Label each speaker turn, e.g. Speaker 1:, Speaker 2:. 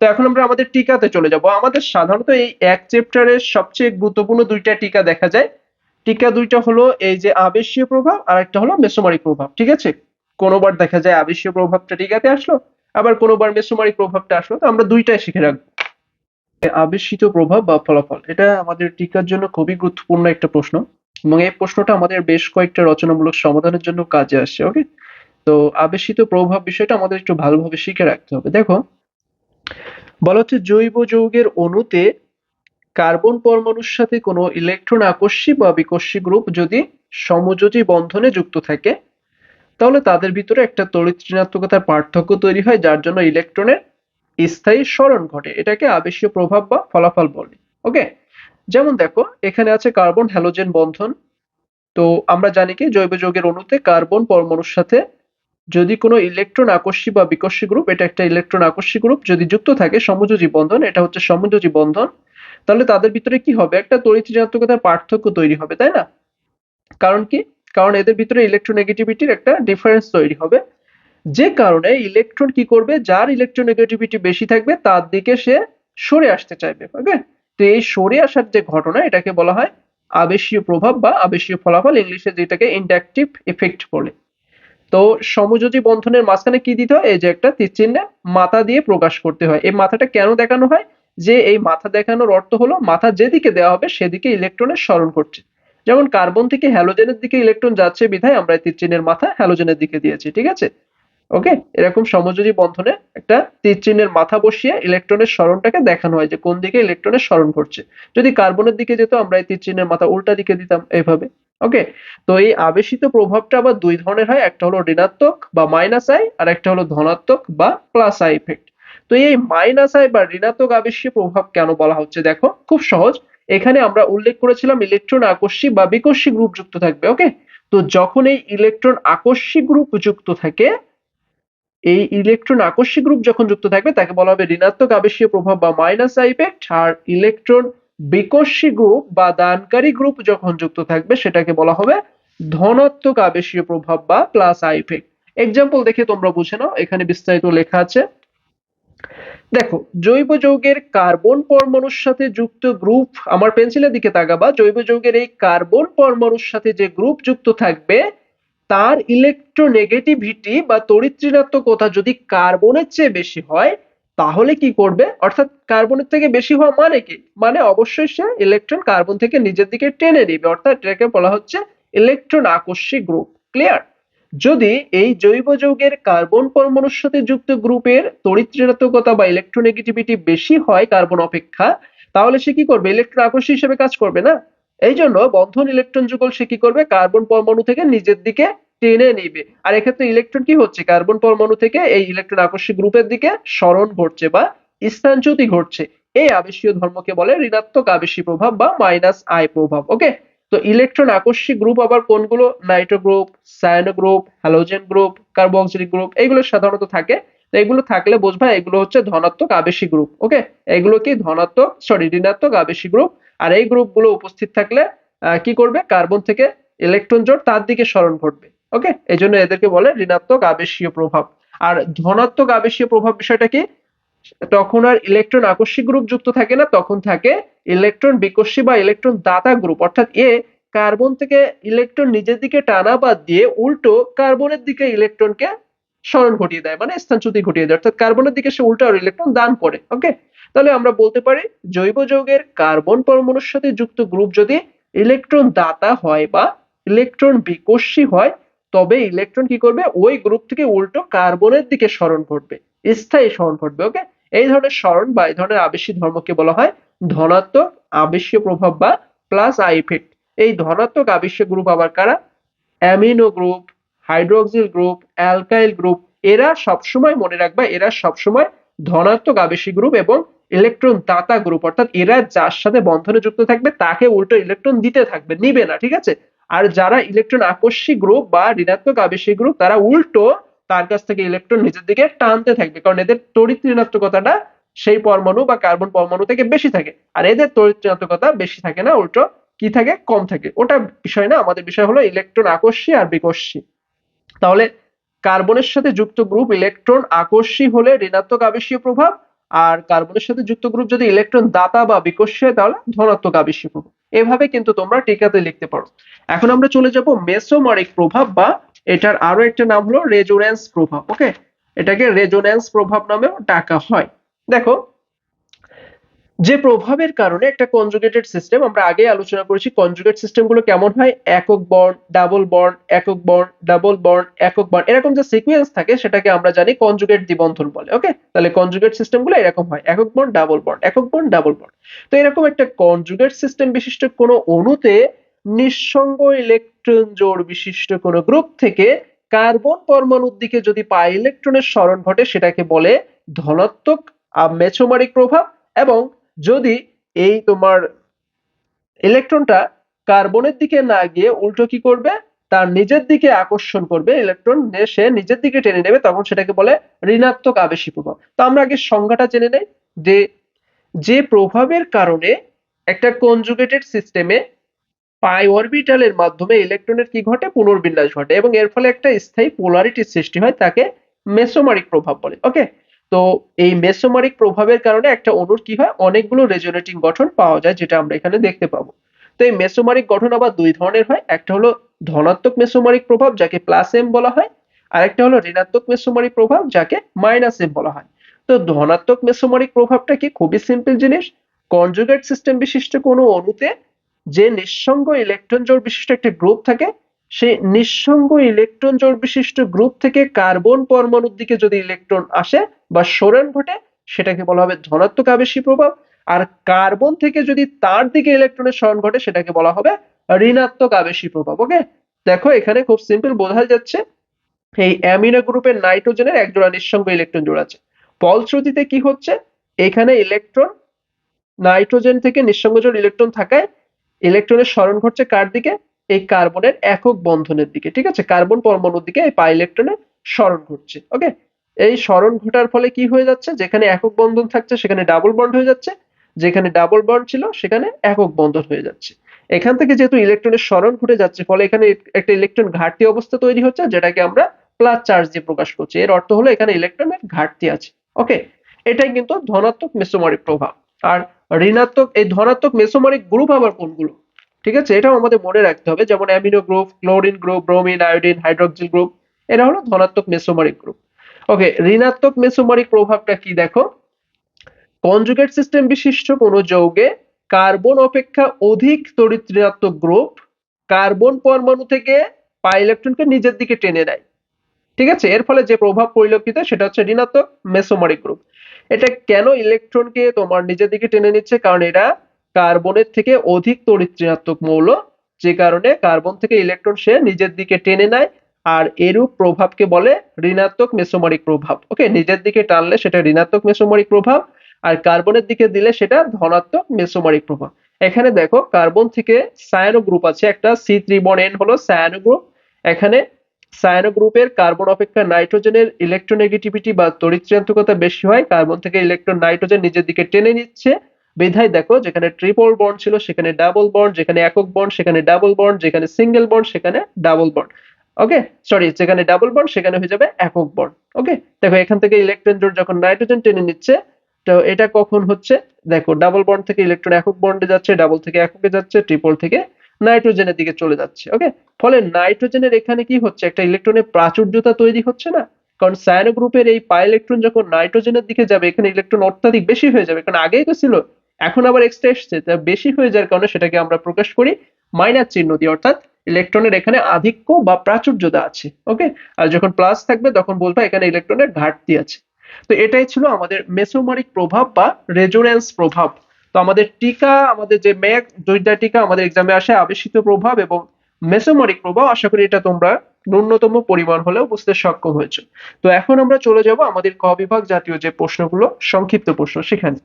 Speaker 1: তো এখন আমরা আমাদের টিকাতে চলে যাব। আমাদের সাধারণত এই এক চ্যাপ্টারের সবচেয়ে গুরুত্বপূর্ণ দুইটা টিকা দেখা যায়। টিকা দুইটা হলো এই যে আবেশীয় প্রভাব আর একটা হলো মেসোমারিক প্রভাব, ঠিক আছে? কোনোবার দেখা যায় আবেশীয় প্রভাবটা টিকাতে আসলো, আবার কোনোবার মেসোমারিক প্রভাবটা আসলো। তো আমরা দুইটাই শিখে রাখব। আবেশিত প্রভাব বা ফলাফল, এটা আমাদের টিকার জন্য খুবই গুরুত্বপূর্ণ একটা প্রশ্ন এবং এই প্রশ্নটা আমাদের বেশ কয়েকটা রচনামূলক সমাধানের জন্য কাজে আসছে ওকে তো আবেশিত প্রভাব বিষয়টা আমাদের একটু ভালোভাবে শিখে রাখতে হবে। দেখো বলা হচ্ছে জৈব যৌগের অণুতে কার্বন পরমাণুর সাথে কোনো ইলেকট্রন আকস্মিক বা বিকর্ষী গ্রুপ যদি সমযোজী বন্ধনে যুক্ত থাকে, তাহলে তাদের ভিতরে একটা তড়িৎ ঋণাত্মকতার পার্থক্য তৈরি হয়, যার জন্য ইলেকট্রনের স্থায়ী স্মরণ ঘটে। এটাকে আবেশীয় প্রভাব বা ফলাফল বলে। ওকে যেমন দেখো, এখানে আছে কার্বন হ্যালোজেন বন্ধন। তো আমরা জানি কি, জৈব যৌগের অণুতে কার্বন পরমাণুর সাথে যদি কোনো ইলেকট্রন আকস্মিক বা বিকর্ষী গ্রুপ এটা একটা ইলেকট্রন আকস্মিক গ্রুপ যদি যুক্ত থাকে সমযোজী বন্ধন, এটা হচ্ছে সমযোজী বন্ধন, তাহলে তাদের ভিতরে কি হবে? একটা তড়িৎ ঋণাত্মকতার পার্থক্য তৈরি হবে, তাই না? কারণ কি? কারণ এদের ভিতরে ইলেকট্রোনেগেটিভিটির একটা ডিফারেন্স তৈরি হবে। যে কারণে ইলেকট্রন কি করবে? যার ইলেকট্রোনেগেটিভিটি বেশি থাকবে, তার দিকে সে সরে আসতে চাইবে ওকে তো এই সরে আসার যে ঘটনা, এটাকে বলা হয় আবেশীয় প্রভাব বা আবেশীয় ফলাফল, ইংলিশে যেটাকে ইন্ডাকটিভ এফেক্ট বলে। তো সমযোজী বন্ধনের মাঝখানে কি দিতে হয়? এই যে একটা তীর চিহ্নে মাথা দিয়ে প্রকাশ করতে হয়। এই মাথাটা কেন দেখানো হয়? যে এই মাথা দেখানোর অর্থ হলো মাথা যেদিকে দেওয়া হবে সেদিকে ইলেকট্রনের স্মরণ করছে যেমন কার্বন থেকে হ্যালোজেনের দিকে ইলেকট্রন যাচ্ছে বিধায় আমরা তীর চিহ্নের মাথা হ্যালোজেনের দিকে দিয়েছি, ঠিক আছে? ওকে এরকম সমযোজী বন্ধনে একটা তীর চিহ্নের মাথা বসিয়ে ইলেকট্রনের স্মরণটাকে দেখানো হয় যে কোন দিকে ইলেকট্রনের স্মরণ করছে যদি কার্বনের দিকে যেত, আমরা এই তীর চিহ্নের মাথা উল্টা দিকে দিতাম এইভাবে। ওকে তো এই আবেশিত প্রভাবটা আবার দুই ধরনের হয়, একটা হলো ঋণাত্মক বা মাইনাস আই আর একটা হলো ধনাত্মক বা প্লাস আই ইফেক্ট তো এই মাইনাস আই বা ঋণাত্মক আবেশীয় প্রভাব কেন বলা হচ্ছে? দেখো, খুব সহজ। এখানে আমরা উল্লেখ করেছিলাম ইলেকট্রন আকস্মিক বা বিকর্ষী গ্রুপ যুক্ত থাকবে ওকে তো যখন এই ইলেকট্রন আকস্মিক গ্রুপ যুক্ত থাকে, এই ইলেকট্রন আকস্মিক গ্রুপ যখন যুক্ত থাকবে, তাকে বলা হবে ঋণাত্মক আবেশীয় প্রভাব বা মাইনাস আই ইফেক্ট আর ইলেকট্রন বিকর্ষী গ্রুপ বা দানকারী গ্রুপ যখন যুক্ত থাকবে, সেটাকে বলা হবে ধনাত্মক আবেশীয় প্রভাব বা প্লাস আই ইফেক্ট এক্সাম্পল দেখে তোমরা বুঝে নাও, এখানে বিস্তারিত লেখা আছে। দেখো, জৈব যৌগের কার্বন পরমাণুর সাথে যুক্ত গ্রুপ আমার পেন্সিলের দিকে তাকাবা, জৈব যৌগের এই কার্বন পরমাণুর সাথে যে গ্রুপ যুক্ত থাকবে, তার ইলেকট্রোনেগেটিভিটি বা তড়িৎ ঋণাত্মকতা যদি কার্বনের চেয়ে বেশি হয় তাহলে কি করবে? অর্থাৎ কার্বনের থেকে বেশি হওয়া মানে কি? মানে অবশ্যই সে ইলেকট্রন কার্বন থেকে নিজের দিকে টেনে নেবে। অর্থাৎ এটাকে বলা হচ্ছে ইলেকট্রন আকস্মিক গ্রুপ ক্লিয়ার যদি এই জৈব যৌগের কার্বন পরমাণুর সাথে যুক্ত গ্রুপের তড়িৎ ঋণাত্মকতা বা ইলেকট্রোনেগেটিভিটি বেশি হয় কার্বন অপেক্ষা, তাহলে সে কি করবে? ইলেকট্রন আকর্ষী হিসেবে কাজ করবে না? এই জন্য বন্ধন ইলেকট্রন যুগল সে কি করবে? কার্বন পরমাণু থেকে নিজের দিকে টেনে নিবে। আর এক্ষেত্রে ইলেকট্রন কি হচ্ছে? কার্বন পরমাণু থেকে এই ইলেকট্রন আকর্ষী গ্রুপের দিকে স্মরণ ঘটছে বা স্থানচ্যুতি ঘটছে। এই আবেশীয় ধর্মকে বলে ঋণাত্মক আবেশী প্রভাব বা মাইনাস আই প্রভাব ওকে তো ইলেকট্রন আকস্মিক গ্রুপ আবার কোনগুলো? Nitro group cyano group halogen group carboxylic group এগুলো সাধারণত থাকে। এগুলো থাকলে বুঝবা এগুলো হচ্ছে ধনাত্মক আবেশী গ্রুপ ওকে এগুলো কি? ধনাত্মক সরি ঋণাত্মক আবেশী গ্রুপ আর এই গ্রুপগুলো উপস্থিত থাকলে কি করবে? কার্বন থেকে ইলেকট্রন জোট তার দিকে স্মরণ ঘটবে। ওকে এই জন্য এদেরকে বলে ঋণাত্মক আবেশীয় প্রভাব। আর ধনাত্মক আবেশীয় প্রভাব বিষয়টা কি? তখন আর ইলেকট্রন আকস্মিক গ্রুপ যুক্ত থাকে না, তখন থাকে ইলেকট্রন বিকর্ষী বা ইলেকট্রন দাতা গ্রুপ। অর্থাৎ এ কার্বন থেকে ইলেকট্রন নিজের দিকে টানা বাদ দিয়ে উল্টো কার্বনের দিকে ইলেকট্রনকে স্মরণ ঘটিয়ে দেয় মানে স্থানচ্যুতি ঘটিয়ে দেয়। অর্থাৎ কার্বনের দিকে সে উল্টো আর ইলেকট্রন দান করে ওকে তাহলে আমরা বলতে পারি জৈব যৌগের কার্বন পরমাণুর সাথে যুক্ত গ্রুপ যদি ইলেকট্রন দাতা হয় বা ইলেকট্রন বিকর্ষী হয় তবে ইলেকট্রন কি করবে? ওই গ্রুপ থেকে উল্টো কার্বনের দিকে স্মরণ ঘটবে। স্থায়ী স্মরণ ঘটবে ওকে এই ধরনের স্মরণ বা এই ধরনের আবেশী ধর্মকে বলা হয় ধনাত্মক আবেশীয় প্রভাব বা প্লাস আই ইফেক্ট এই ধনাত্মক আবেশীয় গ্রুপ আবার কারা? Amino group hydroxyl group alkyl group এরা সবসময় মনে রাখবা, এরা সবসময় ধনাত্মক আবেশী গ্রুপ এবং ইলেকট্রন দাতা গ্রুপ অর্থাৎ এরা যার সাথে বন্ধনে যুক্ত থাকবে, তাকে উল্টো ইলেকট্রন দিতে থাকবে, নিবে না, ঠিক আছে? আর যারা ইলেকট্রন আকস্মিক গ্রুপ বা ঋণাত্মক আবেশী গ্রুপ তারা উল্টো তার কাছ থেকে ইলেকট্রন নিজের দিকে টানতে থাকবে। কারণ এদের তড়িৎ ঋণাত্মকতাটা সেই পরমাণু বা কার্বন পরমাণু থেকে বেশি থাকে। আর এদের তড়িৎ ঋণাত্মকতা বেশি থাকে না, উল্টো কি থাকে? কম থাকে। ওটা বিষয় না, আমাদের বিষয় হলো ইলেকট্রন আকর্ষী আর বিকর্ষী তাহলে কার্বনের সাথে যুক্ত গ্রুপ ইলেকট্রন আকর্ষী হলে ঋণাত্মক আবেশীয় প্রভাব, আর কার্বনের সাথে যুক্ত গ্রুপ যদি ইলেকট্রন দাতা বা বিকর্ষী হয়, তাহলে ধনাত্মক আবেশীয় প্রভাব। এভাবে কিন্তু তোমরা টিকাতে লিখতে পারো। এখন আমরা চলে যাব মেসোমারিক প্রভাব বা এটার আরও একটা নাম হলো রেজোন্যান্স প্রভাব ওকে এটাকে রেজোন্যান্স প্রভাব নামেও ডাকা হয়। দেখো যে প্রভাবের কারণে একটা কনজুগেটেড সিস্টেম আমরা আগে আলোচনা করেছি কনজুগেট সিস্টেমগুলো কেমন হয়? একক বন্ড ডাবল বন্ড একক বন্ড ডাবল বন্ড একক বন্ড এরকম যে সিকোয়েন্স থাকে, সেটাকে আমরা জানি কনজুগেট দ্বিবন্ধন বলে ওকে তাহলে কনজুগেট সিস্টেম সিস্টেমগুলো এরকম হয়, একক বন্ড ডাবল বন্ড একক বন্ড ডাবল বন্ড তো এরকম একটা কনজুগেট সিস্টেম বিশিষ্ট কোনো অণুতে নিঃসঙ্গ ইলেকট্রন জোড় বিশিষ্ট কোনো গ্রুপ থেকে কার্বন পরমাণুর দিকে যদি পাই ইলেকট্রনের সরণ ঘটে, সেটাকে বলে ধনাত্মক মেসোমারিক প্রভাব এবং যদি এই তোমার ইলেকট্রনটা কার্বনের দিকে না গিয়ে উল্টো কি করবে? তার নিজের দিকে আকর্ষণ করবে ইলেকট্রন সে নিজের দিকে টেনে নেবে, তখন সেটাকে বলে ঋণাত্মক আবেশী প্রভাব। তো আমরা আগে সংজ্ঞাটা জেনে নেই যে যে প্রভাবের কারণে একটা কনজুগেটেড সিস্টেমে পাই অরবিটালের মাধ্যমে ইলেকট্রনের কি ঘটে? পুনর্বিন্যাস ঘটে এবং এর ফলে একটা স্থায়ী পোলারিটির সৃষ্টি হয়, তাকে মেসোমারিক প্রভাব বলে। ওকে তো এই মেসোমারিক প্রভাবের কারণে একটা অণুর কি হয়? অনেকগুলো রেজোনেটিং গঠন পাওয়া যায়, যেটা আমরা এখানে দেখতে পাবো। তো এই মেসোমারিক গঠন আবার দুই ধরনের হয়, একটা হলো ধনাত্মক মেসোমারিক প্রভাব, যাকে প্লাস এম বলা হয়, আর একটা হলো ঋণাত্মক মেসোমারিক প্রভাব, যাকে মাইনাস এম বলা হয়। তো ধনাত্মক মেসোমারিক প্রভাবটা কি? খুবই সিম্পল জিনিস। কনজুগেট সিস্টেম বিশিষ্ট কোনো অণুতে যে নিঃসঙ্গ ইলেকট্রন জোড় বিশিষ্ট একটা গ্রুপ থাকে, সেই নিঃসঙ্গ ইলেকট্রন জোড় বিশিষ্ট গ্রুপ থেকে কার্বন পরমাণুর দিকে যদি ইলেকট্রন আসে বা সরণ ঘটে সেটাকে বলা হবে ধনাত্মক আবেশী প্রভাব, আর কার্বন থেকে যদি তার দিকে ইলেকট্রনের সরণ ঘটে সেটাকে বলা হবে ঋণাত্মক আবেশী প্রভাব ওকে দেখো এখানে খুব সিম্পল বোঝা যাচ্ছে, এই অ্যামিনো গ্রুপের নাইট্রোজেনের এক জোড়া নিঃসঙ্গ ইলেকট্রন জোড় আছে। ফলশ্রুতিতে কি হচ্ছে? এখানে ইলেকট্রন নাইট্রোজেন থেকে নিঃসঙ্গ জোড় ইলেকট্রন থাকায় ইলেকট্রনের সরণ ঘটছে কার দিকে? এই কার্বনের একক বন্ধনের দিকে, ঠিক আছে? কার্বন পরমাণুর দিকে এই পাই ইলেকট্রনের সরণ ঘটছে ওকে এই স্মরণ ঘটার ফলে কি হয়ে যাচ্ছে? যেখানে একক বন্ধন থাকছে, সেখানে ডাবল বন্ড হয়ে যাচ্ছে। যেখানে ডাবল বন্ড ছিল, সেখানে একক বন্ধন হয়ে যাচ্ছে। এখান থেকে যেহেতু ইলেকট্রনের স্মরণ ঘটে যাচ্ছে, ফলে এখানে একটা ইলেকট্রন ঘাটতি অবস্থা তৈরি হচ্ছে, যেটাকে আমরা প্লাস চার্জ দিয়ে প্রকাশ করছি। এর অর্থ হলো এখানে ইলেকট্রনের ঘাটতি আছে। ওকে এটাই কিন্তু ধনাত্মক মেসোমারিক প্রভাব। আর ঋণাত্মক, এই ধনাত্মক মেসোমারিক গ্রুপ আবার কোনগুলো? ঠিক আছে? এটাও আমাদের মনে রাখতে হবে। যেমন amino group, chlorine group, bromine, iodine, hydroxyl group, এরা হলো ধনাত্মক মেসোমারিক গ্রুপ ওকে ঋণাত্মক মেসোমারিক প্রভাবটা কি দেখো? কনজুগেট সিস্টেম বিশিষ্ট কোনো যৌগে কার্বন অপেক্ষা অধিক তড়িৎ ঋণাত্মক গ্রুপ কার্বন পরমাণু থেকে পাই ইলেকট্রনকে নিজের দিকে টেনে নেয়। ঠিক আছে? এর ফলে যে প্রভাব পরিলক্ষিত সেটা হচ্ছে ঋণাত্মক মেসোমারিক গ্রুপ এটা কেন ইলেকট্রনকে তোমার নিজের দিকে টেনে নিচ্ছে? কারণ এরা কার্বনের থেকে অধিক তড়িৎ ঋণাত্মক মৌল, যে কারণে কার্বন থেকে ইলেকট্রন সে নিজের দিকে টেনে নেয়। আর এরূপ প্রভাবকে বলে ঋণাত্মক মেসোমারিক প্রভাব। ওকে, নিজের দিকে টানলে সেটা ঋণাত্মক মেসোমারিক প্রভাব আর কার্বনের দিকে দিলে সেটা ধনাত্মক মেসোমারিক প্রভাব। এখানে দেখো কার্বন থেকে সায়ানো গ্রুপ আছে, একটা সি ত্রিবন এন হলো সায়ানো গ্রুপ। এখানে সায়ানো গ্রুপের কার্বন অপেক্ষা নাইট্রোজেনের ইলেকট্রোনেগেটিভিটি বা তড়িৎচন্ত্রকতা বেশি হয়, কার্বন থেকে ইলেকট্রন নাইট্রোজেন নিজের দিকে টেনে নিচ্ছে। বিধায় দেখো যেখানে ট্রিপল বন্ড ছিল সেখানে ডাবল বন্ড, যেখানে একক বন্ড, সেখানে ডাবল বন্ড, যেখানে সিঙ্গেল বন্ড, সেখানে ডাবল বন্ড। ওকে সরি যেখানে ডাবল বন্ড সেখানে হয়ে যাবে একক বন্ড ওকে দেখো এখান থেকে ইলেকট্রন জোড় যখন নাইট্রোজেন টেনে নিচ্ছে, তো এটা কখন হচ্ছে? দেখো ডাবল বন্ড থেকে ইলেকট্রন একক বন্ডে যাচ্ছে ডাবল থেকে এককে যাচ্ছে ট্রিপল থেকে নাইট্রোজেনের দিকে চলে যাচ্ছে ওকে ফলে নাইট্রোজেনের এখানে কি হচ্ছে? একটা ইলেকট্রনের প্রাচুর্যতা তৈরি হচ্ছে না? কারণ সায়ানো গ্রুপের এই পাই ইলেকট্রন যখন নাইট্রোজেনের দিকে যাবে, এখানে ইলেকট্রন অত্যাধিক বেশি হয়ে যাবে, কারণ আগেই তো ছিল, এখন আবার এক্সট্রা এসছে বেশি হয়ে যাওয়ার কারণে সেটাকে আমরা প্রকাশ করি মাইনাস চিহ্ন দিয়ে, অর্থাৎ ইলেকট্রনের এখানে আধিক্য বা প্রাচুর্যতা আছে ওকে আর যখন প্লাস থাকবে তখন বলব এখানে ইলেকট্রনের ঘাটতি আছে। তো এটাই ছিল আমাদের মেসোমারিক প্রভাব বা রেজোনেন্স প্রভাব। তো আমাদের টিকা, আমাদের যে ম্যাক দুইটা টিকা আমাদের এক্সামে আসে, আবেশিত প্রভাব এবং মেসোমারিক প্রভাব। আশা করি এটা তোমরা ন্যূনতম পরিমাণ হলেও বুঝতে সক্ষম হয়েছে। তো এখন আমরা চলে যাব আমাদের ক বিভাগ জাতীয় যে প্রশ্নগুলো, সংক্ষিপ্ত প্রশ্ন সেখানে।